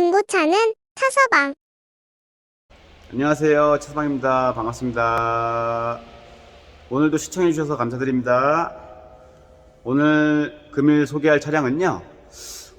중고차는 타서방. 안녕하세요. 차서방입니다. 반갑습니다. 오늘도 시청해주셔서 감사드립니다. 오늘 금일 소개할 차량은요.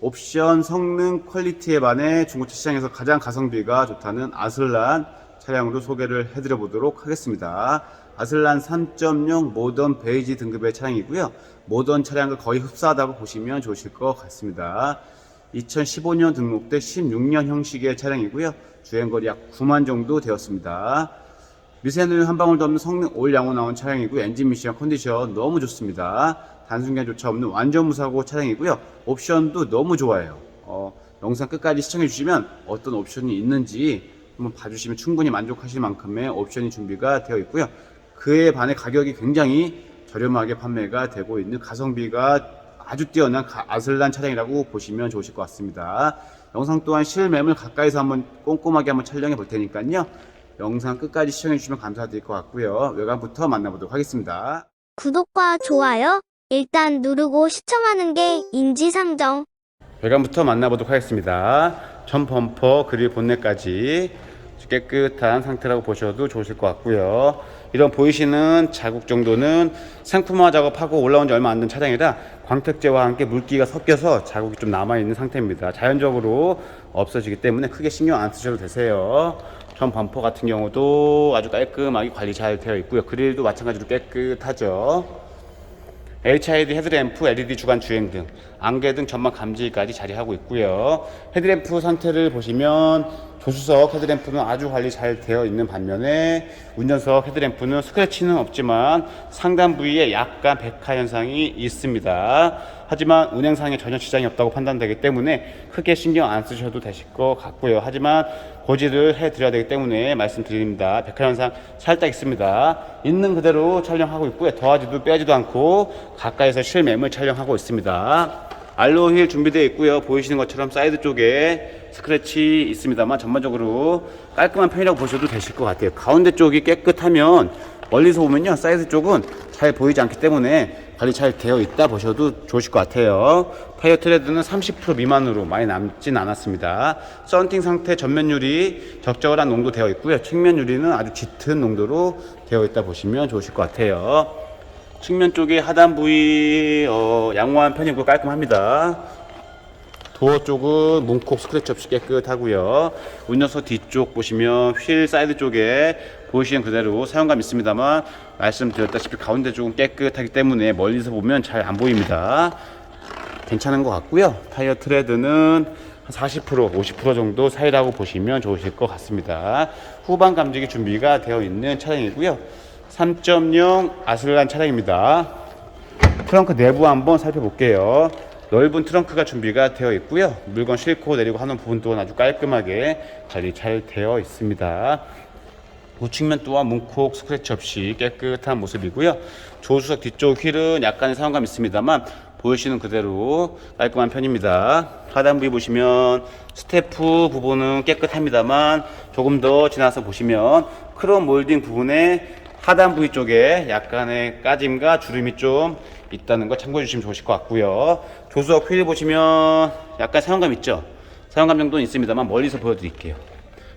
옵션 성능 퀄리티에 반해 중고차 시장에서 가장 가성비가 좋다는 아슬란 차량으로 소개를 해드려 보도록 하겠습니다. 아슬란 3.0 모던 베이지 등급의 차량이고요. 모던 차량과 거의 흡사하다고 보시면 좋으실 것 같습니다. 2015년 등록돼 16년 형식의 차량이고요. 주행거리 약 9만 정도 되었습니다. 미세는 한 방울도 없는 성능 올 양호 나온 차량이고 엔진 미션 컨디션 너무 좋습니다. 단순견조차 없는 완전 무사고 차량이고요. 옵션도 너무 좋아요. 어, 영상 끝까지 시청해 주시면 어떤 옵션이 있는지 한번 봐주시면 충분히 만족하실 만큼의 옵션이 준비가 되어 있고요. 그에 반해 가격이 굉장히 저렴하게 판매가 되고 있는 가성비가 아주 뛰어난 가- 아슬란 차량이라고 보시면 좋으실 것 같습니다. 영상 또한 실매물 가까이서 한번 꼼꼼하게 한번 촬영해 볼 테니까요. 영상 끝까지 시청해 주시면 감사드릴 것 같고요. 외관부터 만나보도록 하겠습니다. 구독과 좋아요 일단 누르고 시청하는 게 인지상정. 외관부터 만나보도록 하겠습니다. 전 범퍼 그릴 본넷까지 깨끗한 상태라고 보셔도 좋으실 것 같고요. 이런 보이시는 자국 정도는 상품화 작업하고 올라온 지 얼마 안 된 차량이라 광택제와 함께 물기가 섞여서 자국이 좀 남아있는 상태입니다. 자연적으로 없어지기 때문에 크게 신경 안 쓰셔도 되세요. 전 범퍼 같은 경우도 아주 깔끔하게 관리 잘 되어 있고요. 그릴도 마찬가지로 깨끗하죠. HID 헤드램프, LED 주간 주행 등, 안개 등 전망 감지까지 자리하고 있고요. 헤드램프 상태를 보시면 조수석 헤드램프는 아주 관리 잘 되어 있는 반면에 운전석 헤드램프는 스크래치는 없지만 상단 부위에 약간 백화 현상이 있습니다. 하지만 운행상에 전혀 지장이 없다고 판단되기 때문에 크게 신경 안 쓰셔도 되실 것 같고요. 하지만 고지를 해드려야 되기 때문에 말씀드립니다. 백화 현상 살짝 있습니다. 있는 그대로 촬영하고 있고요. 더하지도 빼지도 않고 가까이서 실매물 촬영하고 있습니다. 알로힐 준비되어 있고요. 보이시는 것처럼 사이드 쪽에 스크래치 있습니다만 전반적으로 깔끔한 편이라고 보셔도 되실 것 같아요. 가운데 쪽이 깨끗하면 멀리서 보면요. 사이드 쪽은 잘 보이지 않기 때문에 관리 잘 되어 있다 보셔도 좋으실 것 같아요. 타이어 트레드는 30% 미만으로 많이 남진 않았습니다. 썬팅 상태 전면 유리 적절한 농도 되어 있고요. 측면 유리는 아주 짙은 농도로 되어 있다 보시면 좋으실 것 같아요. 측면 쪽에 하단 부위 어, 양호한 편이고 깔끔합니다. 도어 쪽은 문콕 스크래치 없이 깨끗하고요. 운전석 뒤쪽 보시면 휠 사이드 쪽에 보이시는 그대로 사용감 있습니다만 말씀드렸다시피 가운데 쪽은 깨끗하기 때문에 멀리서 보면 잘 안 보입니다. 괜찮은 것 같고요. 타이어 트레드는 한 40%, 50% 정도 사이라고 보시면 좋으실 것 같습니다. 후방 감지기 준비가 되어 있는 차량이고요. 3.0 아슬란 차량입니다. 트렁크 내부 한번 살펴볼게요. 넓은 트렁크가 준비가 되어 있고요. 물건 싣고 내리고 하는 부분 또한 아주 깔끔하게 관리 잘 되어 있습니다. 우측면 또한 문콕 스크래치 없이 깨끗한 모습이고요. 조수석 뒤쪽 휠은 약간의 사용감 있습니다만 보이시는 그대로 깔끔한 편입니다. 하단 부위 보시면 스태프 부분은 깨끗합니다만 조금 더 지나서 보시면 크롬 몰딩 부분에 하단 부위 쪽에 약간의 까짐과 주름이 좀 있다는 거 참고해 주시면 좋으실 것 같고요. 조수석 휠 보시면 약간 사용감 있죠? 사용감 정도는 있습니다만 멀리서 보여드릴게요.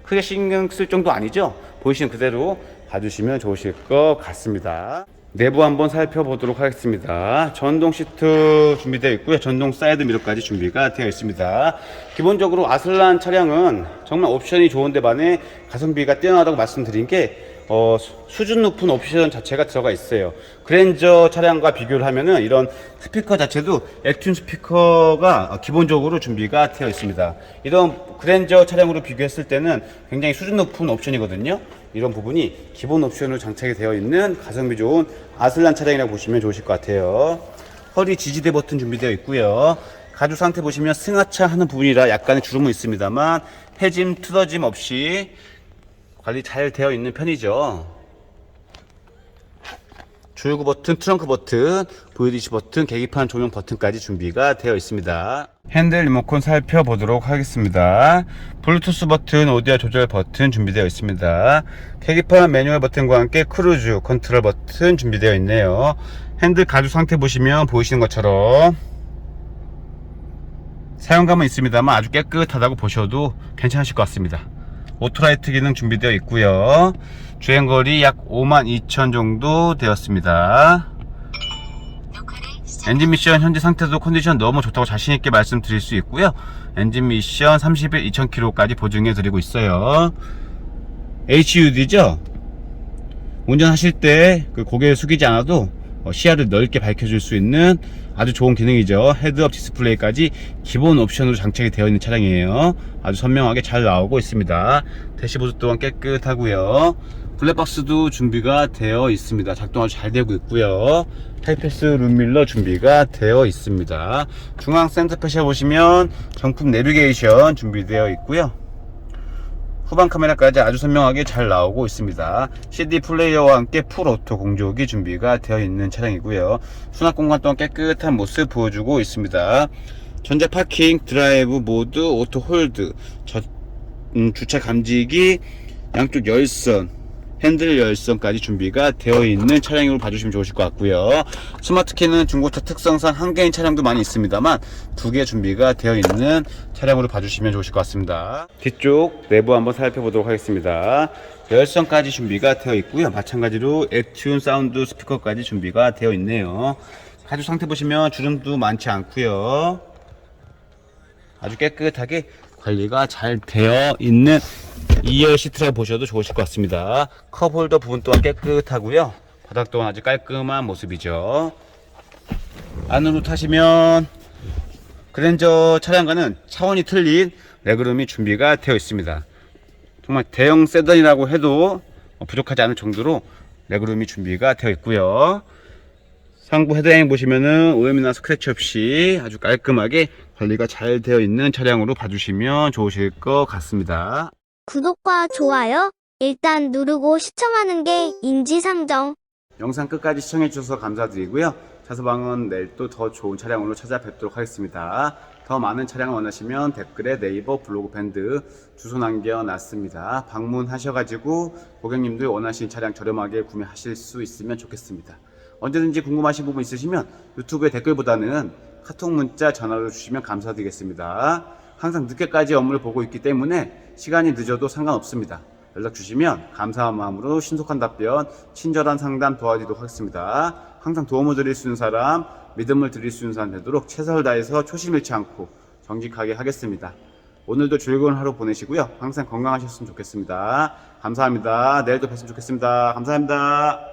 크게 신경 쓸 정도 아니죠? 보이시는 그대로 봐주시면 좋으실 것 같습니다. 내부 한번 살펴보도록 하겠습니다. 전동 시트 준비되어 있고요. 전동 사이드 미러까지 준비가 되어 있습니다. 기본적으로 아슬란 차량은 정말 옵션이 좋은데 반해 가성비가 뛰어나다고 말씀드린 게 어, 수- 수준 높은 옵션 자체가 들어가 있어요. 그랜저 차량과 비교를 하면은 이런 스피커 자체도 액튠 스피커가 어, 기본적으로 준비가 되어 있습니다. 이런 그랜저 차량으로 비교했을 때는 굉장히 수준 높은 옵션이거든요. 이런 부분이 기본 옵션으로 장착이 되어 있는 가성비 좋은 아슬란 차량이라고 보시면 좋으실 것 같아요. 허리 지지대 버튼 준비되어 있고요. 가죽 상태 보시면 승하차 하는 부분이라 약간의 주름은 있습니다만 해짐, 틀어짐 없이 관리 잘 되어 있는 편이죠. 조요구 버튼, 트렁크 버튼, VDC 버튼, 계기판 조명 버튼까지 준비가 되어 있습니다. 핸들 리모컨 살펴보도록 하겠습니다. 블루투스 버튼, 오디오 조절 버튼 준비되어 있습니다. 계기판 매뉴얼 버튼과 함께 크루즈 컨트롤 버튼 준비되어 있네요. 핸들 가죽 상태 보시면 보이시는 것처럼 사용감은 있습니다만 아주 깨끗하다고 보셔도 괜찮으실 것 같습니다. 오토라이트 기능 준비되어 있고요. 주행거리 약 52,000 정도 되었습니다. 엔진 미션 현재 상태도 컨디션 너무 좋다고 자신있게 말씀드릴 수 있고요. 엔진 미션 30일 2000km까지 보증해 드리고 있어요. HUD죠? 운전하실 때 그 고개를 숙이지 않아도 어, 시야를 넓게 밝혀줄 수 있는 아주 좋은 기능이죠. 헤드업 디스플레이까지 기본 옵션으로 장착이 되어 있는 차량이에요. 아주 선명하게 잘 나오고 있습니다. 대시보드 또한 깨끗하고요. 블랙박스도 준비가 되어 있습니다. 작동 아주 잘 되고 있고요. 하이패스 룸밀러 준비가 되어 있습니다. 중앙 센터페시아 보시면 정품 내비게이션 준비되어 있고요. 후방 카메라까지 아주 선명하게 잘 나오고 있습니다. CD 플레이어와 함께 풀 오토 공조기 준비가 되어 있는 차량이고요. 수납 공간 또한 깨끗한 모습 보여주고 있습니다. 전자 파킹, 드라이브 모드, 오토 홀드, 저- 음, 주차 감지기, 양쪽 열선, 핸들 열선까지 준비가 되어 있는 차량으로 봐주시면 좋으실 것 같고요. 스마트키는 중고차 특성상 한 개인 차량도 많이 있습니다만 두 개 준비가 되어 있는 차량으로 봐주시면 좋으실 것 같습니다. 뒤쪽 내부 한번 살펴보도록 하겠습니다. 열선까지 준비가 되어 있고요. 마찬가지로 액튠 사운드 스피커까지 준비가 되어 있네요. 가죽 상태 보시면 주름도 많지 않고요. 아주 깨끗하게 관리가 잘 되어 있는 2열 시트라고 보셔도 좋으실 것 같습니다. 컵홀더 부분 또한 깨끗하고요. 바닥 또한 아주 깔끔한 모습이죠. 안으로 타시면 그랜저 차량과는 차원이 틀린 레그룸이 준비가 되어 있습니다. 정말 대형 세단이라고 해도 부족하지 않을 정도로 레그룸이 준비가 되어 있고요. 상부 헤드라인 보시면은 오염이나 스크래치 없이 아주 깔끔하게 관리가 잘 되어 있는 차량으로 봐주시면 좋으실 것 같습니다. 구독과 좋아요 일단 누르고 시청하는 게 인지상정. 영상 끝까지 시청해 주셔서 감사드리고요. 차서방은 내일 또 더 좋은 차량으로 찾아뵙도록 하겠습니다. 더 많은 차량을 원하시면 댓글에 네이버 블로그 밴드 주소 남겨놨습니다. 방문하셔가지고 고객님들 원하시는 차량 저렴하게 구매하실 수 있으면 좋겠습니다. 언제든지 궁금하신 부분 있으시면 유튜브에 댓글보다는 카톡 문자 전화로 주시면 감사드리겠습니다. 항상 늦게까지 업무를 보고 있기 때문에 시간이 늦어도 상관없습니다. 연락 주시면 감사한 마음으로 신속한 답변, 친절한 상담 도와드리도록 하겠습니다. 항상 도움을 드릴 수 있는 사람, 믿음을 드릴 수 있는 사람 되도록 최선을 다해서 초심 잃지 않고 정직하게 하겠습니다. 오늘도 즐거운 하루 보내시고요. 항상 건강하셨으면 좋겠습니다. 감사합니다. 내일도 뵀으면 좋겠습니다. 감사합니다.